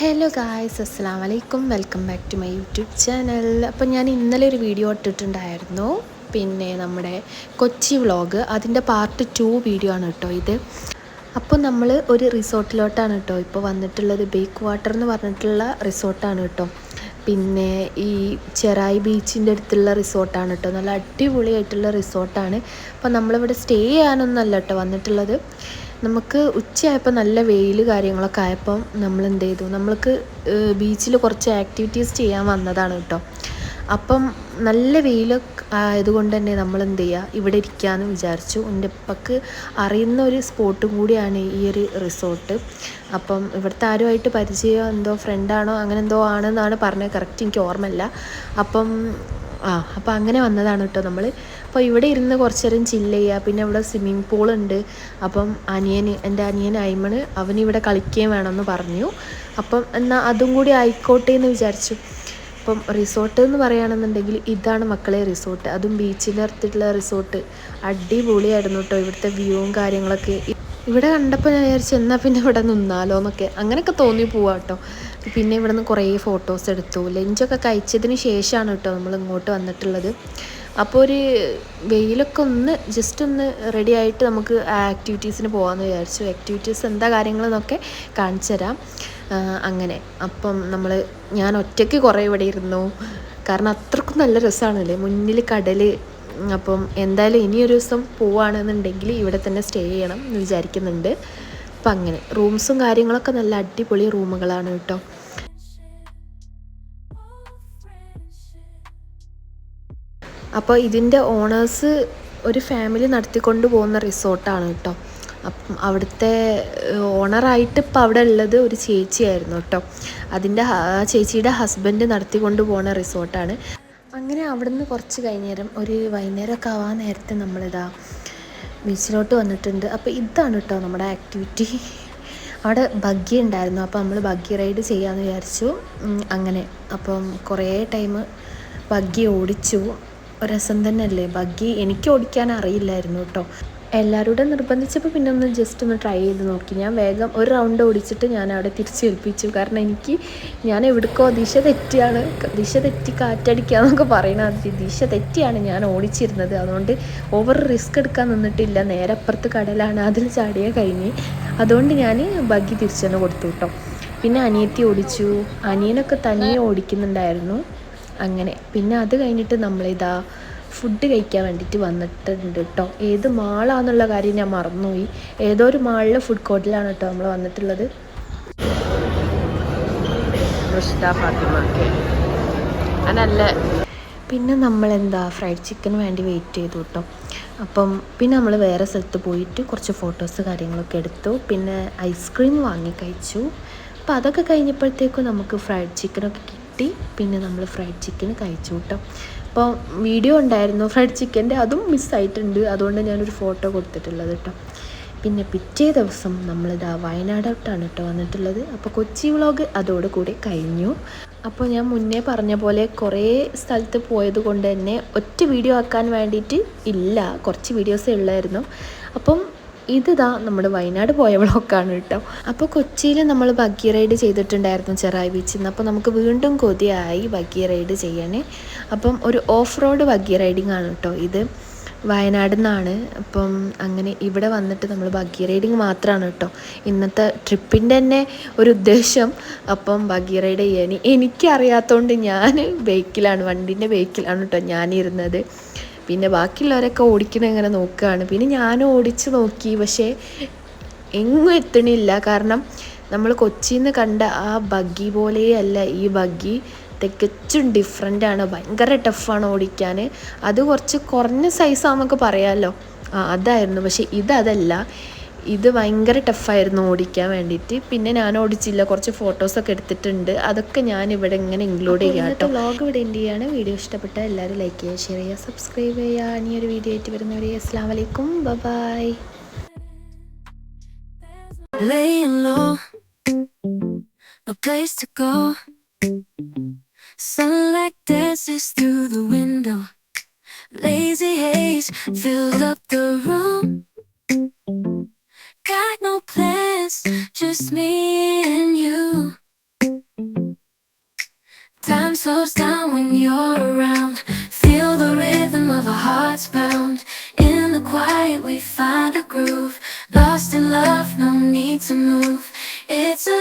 Hello guys അസ്സാം വലൈക്കും welcome back to my YouTube channel അപ്പോൾ ഞാൻ ഇന്നലെ ഒരു വീഡിയോ ഇട്ടിട്ടുണ്ടായിരുന്നു. പിന്നെ നമ്മുടെ കൊച്ചി വ്ളോഗ് അതിന്റെ പാർട്ട് ടു വീഡിയോ ആണ് കേട്ടോ ഇത്. അപ്പോൾ നമ്മൾ ഒരു റിസോർട്ടിലോട്ടാണ് കേട്ടോ ഇപ്പോൾ വന്നിട്ടുള്ളത്. ബേക്ക് വാട്ടർ എന്ന് പറഞ്ഞിട്ടുള്ള റിസോർട്ടാണ് കേട്ടോ. പിന്നെ ഈ ചെറായി ബീച്ചിന്റെ അടുത്തുള്ള റിസോർട്ടാണ് കേട്ടോ. നല്ല അടിപൊളിയായിട്ടുള്ള റിസോർട്ടാണ് അപ്പോൾ നമ്മളിവിടെ സ്റ്റേ ചെയ്യാനൊന്നല്ല കേട്ടോ വന്നിട്ടുള്ളത്. നമുക്ക് ഉച്ചയായപ്പോൾ നല്ല വെയിൽ കാര്യങ്ങളൊക്കെ ആയപ്പോൾ നമ്മൾ എന്ത് ചെയ്തു? നമ്മൾക്ക് ബീച്ചിൽ കുറച്ച് ആക്ടിവിറ്റീസ് ചെയ്യാൻ വന്നതാണ് കേട്ടോ. അപ്പം നല്ല വെയിൽ ആയതുകൊണ്ട് തന്നെ നമ്മൾ എന്ത് ചെയ്യുക? ഇവിടെ ഇരിക്കാമെന്ന് വിചാരിച്ചു. എന്റെ ഉപ്പക്ക് അറിയുന്ന ഒരു സ്പോട്ടും കൂടിയാണ് ഈ ഒരു റിസോർട്ട്. അപ്പം ഇവിടുത്തെ ആരുമായിട്ട് പരിചയം എന്തോ ഫ്രണ്ടാണോ അങ്ങനെ എന്തോ ആണെന്നാണ് പറഞ്ഞത്. കറക്റ്റ് എനിക്ക് ഓർമ്മയില്ല. അപ്പം ആ അപ്പോൾ അങ്ങനെ വന്നതാണ് കേട്ടോ നമ്മൾ അപ്പോൾ ഇവിടെ ഇരുന്ന് കുറച്ച് നേരം ചില്ല് ചെയ്യുക പിന്നെ ഇവിടെ സ്വിമ്മിങ് ഉണ്ട്. അപ്പം അനിയൻ എന്റെ അനിയൻ അയ്മണ് അവനിവിടെ കളിക്കുകയും വേണമെന്ന് പറഞ്ഞു. അപ്പം എന്നാൽ അതും കൂടി ആയിക്കോട്ടെ എന്ന് വിചാരിച്ചു. അപ്പം റിസോർട്ട് എന്ന് പറയുകയാണെന്നുണ്ടെങ്കിൽ ഇതാണ് മക്കളെ റിസോർട്ട് അതും ബീച്ചിന്റെ അടുത്തിട്ടുള്ള റിസോർട്ട് അടിപൊളിയായിരുന്നു കേട്ടോ ഇവിടുത്തെ വ്യൂവും കാര്യങ്ങളൊക്കെ. ഇവിടെ കണ്ടപ്പോൾ ഞാൻ വിചാരിച്ചു എന്നാൽ പിന്നെ ഇവിടെ നിന്നാലോ എന്നൊക്കെ അങ്ങനെയൊക്കെ തോന്നി പോവാ കേട്ടോ പിന്നെ ഇവിടെ നിന്ന് കുറേ ഫോട്ടോസ് എടുത്തു. ലഞ്ചൊക്കെ കഴിച്ചതിന് ശേഷമാണ് കേട്ടോ നമ്മൾ ഇങ്ങോട്ട് വന്നിട്ടുള്ളത്. അപ്പോൾ ഒരു വെയിലൊക്കെ ഒന്ന് ജസ്റ്റ് ഒന്ന് റെഡി ആയിട്ട് നമുക്ക് ആക്ടിവിറ്റീസിന് പോകാമെന്ന് വിചാരിച്ചു. ആക്ടിവിറ്റീസ് എന്താ കാര്യങ്ങളെന്നൊക്കെ കാണിച്ചു തരാം. അങ്ങനെ. അപ്പം നമ്മൾ ഞാൻ ഒറ്റയ്ക്ക് കുറേ ഇവിടെ ഇരുന്നു. കാരണം അത്രക്കും നല്ല രസമാണല്ലേ മുന്നിൽ കടൽ അപ്പം എന്തായാലും ഇനിയൊരു ദിവസം പോവുകയാണെന്നുണ്ടെങ്കിൽ ഇവിടെ തന്നെ സ്റ്റേ ചെയ്യണം എന്ന് വിചാരിക്കുന്നുണ്ട്. അപ്പം അങ്ങനെ. റൂംസും കാര്യങ്ങളൊക്കെ നല്ല അടിപൊളി റൂമുകളാണ് കേട്ടോ. അപ്പോൾ ഇതിന്റെ ഓണേഴ്സ് ഒരു ഫാമിലി നടത്തിക്കൊണ്ട് പോകുന്ന റിസോർട്ടാണ് കേട്ടോ. അപ്പം അവിടുത്തെ ഓണറായിട്ട് ഇപ്പം അവിടെ ഉള്ളത് ഒരു ചേച്ചിയായിരുന്നു കേട്ടോ. അതിന്റെ ചേച്ചിയുടെ ഹസ്ബൻഡ് നടത്തിക്കൊണ്ട് പോകുന്ന റിസോർട്ടാണ്. അങ്ങനെ അവിടുന്ന് കുറച്ച് കഴിഞ്ഞേരം ഒരു വൈകുന്നേരമൊക്കെ ആവാൻ നേരത്തെ നമ്മളിതാ ബീച്ചിലോട്ട് വന്നിട്ടുണ്ട്. അപ്പോൾ ഇതാണ് കേട്ടോ നമ്മുടെ ആക്ടിവിറ്റി അവിടെ ബഗ്ഗി ഉണ്ടായിരുന്നു. അപ്പോൾ നമ്മൾ ബഗ്ഗി റൈഡ് ചെയ്യാമെന്ന് വിചാരിച്ചു. അങ്ങനെ. അപ്പം കുറേ ടൈം ബഗ്ഗി ഓടിച്ചു. രസം തന്നെയല്ലേ? ബഗ്ഗി എനിക്ക് ഓടിക്കാൻ അറിയില്ലായിരുന്നു കേട്ടോ എല്ലാവരോടും നിർബന്ധിച്ചപ്പോൾ പിന്നെ ഒന്ന് ജസ്റ്റ് ഒന്ന് ട്രൈ ചെയ്ത് നോക്കി. ഞാൻ വേഗം ഒരു റൗണ്ട് ഓടിച്ചിട്ട് ഞാൻ അവിടെ തിരിച്ചേൽപ്പിച്ചു. കാരണം എനിക്ക് ഞാൻ എവിടേക്കോ ദിശ തെറ്റിയാണ് ദിശ തെറ്റി കാറ്റടിക്കുക എന്നൊക്കെ പറയണ ദിശ തെറ്റിയാണ് ഞാൻ ഓടിച്ചിരുന്നത്. അതുകൊണ്ട് ഓവർ റിസ്ക് എടുക്കാൻ നിന്നിട്ടില്ല. നേരെ അപ്പുറത്ത് കടലാണ് അതിൽ ചാടിയ കഴിഞ്ഞ്. അതുകൊണ്ട് ഞാൻ ബഗ്ഗി തിരിച്ചു തന്നെ കൊടുത്തു കേട്ടോ. പിന്നെ അനിയത്തി ഓടിച്ചു. അനിയനൊക്കെ തനിയെ ഓടിക്കുന്നുണ്ടായിരുന്നു. അങ്ങനെ. പിന്നെ അത് കഴിഞ്ഞിട്ട് നമ്മളിതാ ഫുഡ് കഴിക്കാൻ വേണ്ടിയിട്ട് വന്നിട്ടുണ്ട് കേട്ടോ ഏത് മാളാന്നുള്ള കാര്യം ഞാൻ മറന്നുപോയി. ഏതോ ഒരു മാളിൽ ഫുഡ് കോർട്ടിലാണ് കേട്ടോ നമ്മൾ വന്നിട്ടുള്ളത്. പിന്നെ നമ്മൾ എന്താ ഫ്രൈഡ് ചിക്കന് വേണ്ടി വെയിറ്റ് ചെയ്തു കേട്ടോ അപ്പം പിന്നെ നമ്മൾ വേറെ സ്ഥലത്ത് പോയിട്ട് കുറച്ച് ഫോട്ടോസ് കാര്യങ്ങളൊക്കെ എടുത്തു. പിന്നെ ഐസ്ക്രീം വാങ്ങി കഴിച്ചു. അപ്പോൾ അതൊക്കെ കഴിഞ്ഞപ്പോഴത്തേക്കും നമുക്ക് ഫ്രൈഡ് ചിക്കനൊക്കെ കിട്ടി. പിന്നെ നമ്മൾ ഫ്രൈഡ് ചിക്കൻ കഴിച്ചു കേട്ടോ അപ്പോൾ വീഡിയോ ഉണ്ടായിരുന്നു. ഫ്രൈഡ് ചിക്കന്റെ അതും മിസ്സായിട്ടുണ്ട് അതുകൊണ്ട് ഞാനൊരു ഫോട്ടോ കൊടുത്തിട്ടുള്ളത് കേട്ടോ പിന്നെ പിറ്റേ ദിവസം നമ്മളിതാ വയനാടോട്ടാണ് കേട്ടോ വന്നിട്ടുള്ളത്. അപ്പോൾ കൊച്ചി വ്ളോഗ് അതോടുകൂടി കഴിഞ്ഞു. അപ്പോൾ ഞാൻ മുന്നേ പറഞ്ഞ പോലെ കുറേ സ്ഥലത്ത് പോയത് കൊണ്ട് തന്നെ ഒറ്റ വീഡിയോ ആക്കാൻ വേണ്ടിയിട്ട് ഇല്ല. കുറച്ച് വീഡിയോസേ ഉള്ളായിരുന്നു. അപ്പം ഇതാ നമ്മൾ വയനാട് പോയ വ്ളോക്കാണ് കേട്ടോ. അപ്പോൾ കൊച്ചിയിൽ നമ്മൾ ബഗ്ഗി റൈഡ് ചെയ്തിട്ടുണ്ടായിരുന്നു ചെറായി ബീച്ചിൽ നിന്ന്. അപ്പോൾ നമുക്ക് വീണ്ടും കൊതിയായി ബഗ്ഗി റൈഡ് ചെയ്യണേ. അപ്പം ഒരു ഓഫ് റോഡ് ബഗ്ഗി റൈഡിംഗ് ആണ് കേട്ടോ ഇത്. വയനാട് നിന്നാണ്. അപ്പം അങ്ങനെ ഇവിടെ വന്നിട്ട് നമ്മൾ ബഗ്ഗി റൈഡിങ് മാത്രമാണ് കേട്ടോ. ഇന്നത്തെ ട്രിപ്പിന്റെ തന്നെ ഒരു ഉദ്ദേശം. അപ്പം ബഗ്ഗി റൈഡ് ചെയ്യാൻ എനിക്കറിയാത്തതുകൊണ്ട് ഞാൻ ബൈക്കിലാണ് വണ്ടീന്റെ ബൈക്കിലാണ് കേട്ടോ ഞാനിരുന്നത്. പിന്നെ ബാക്കിയുള്ളവരൊക്കെ ഓടിക്കണ ഇങ്ങനെ നോക്കുകയാണ്. പിന്നെ ഞാനും ഓടിച്ച് നോക്കി. പക്ഷേ എങ്ങും എത്തണില്ല. കാരണം നമ്മൾ കൊച്ചിയിൽ കണ്ട ആ ബഗ്ഗി പോലെയല്ല. ഈ ബഗ്ഗി തികച്ചും ഡിഫറെന്റ് ആണ്. ഭയങ്കര ടഫാണ് ഓടിക്കാൻ. അത് കുറച്ച് കുറഞ്ഞ സൈസാണെന്നൊക്കെ പറയാമല്ലോ ആ അതായിരുന്നു. പക്ഷേ ഇതല്ല ഇത് ഭയങ്കര ടഫായിരുന്നു ഓടിക്കാൻ വേണ്ടിയിട്ട്. പിന്നെ ഞാൻ ഓടിച്ചില്ല. കുറച്ച് ഫോട്ടോസൊക്കെ എടുത്തിട്ടുണ്ട്. അതൊക്കെ ഞാൻ ഇവിടെ ഇങ്ങനെ ഇൻക്ലൂഡ് ചെയ്യാം കേട്ടോ വ്ളോഗ് ഇവിടെ എന്റെ ചെയ്യാണ്. വീഡിയോ ഇഷ്ടപ്പെട്ട എല്ലാവരും ലൈക്ക് ചെയ്യുക ഷെയർ ചെയ്യുക സബ്സ്ക്രൈബ് ചെയ്യുക. ഇനി ഒരു വീഡിയോ ആയിട്ട് വരുന്നവരെ അസ്സാം വലൈക്കും bye Laying low, no place to go. Sunlight dances through just me and you. Time slows down when you're around. Feel the rhythm of our hearts bound. In the quiet, we find a groove. Lost in love, no need to move. It's a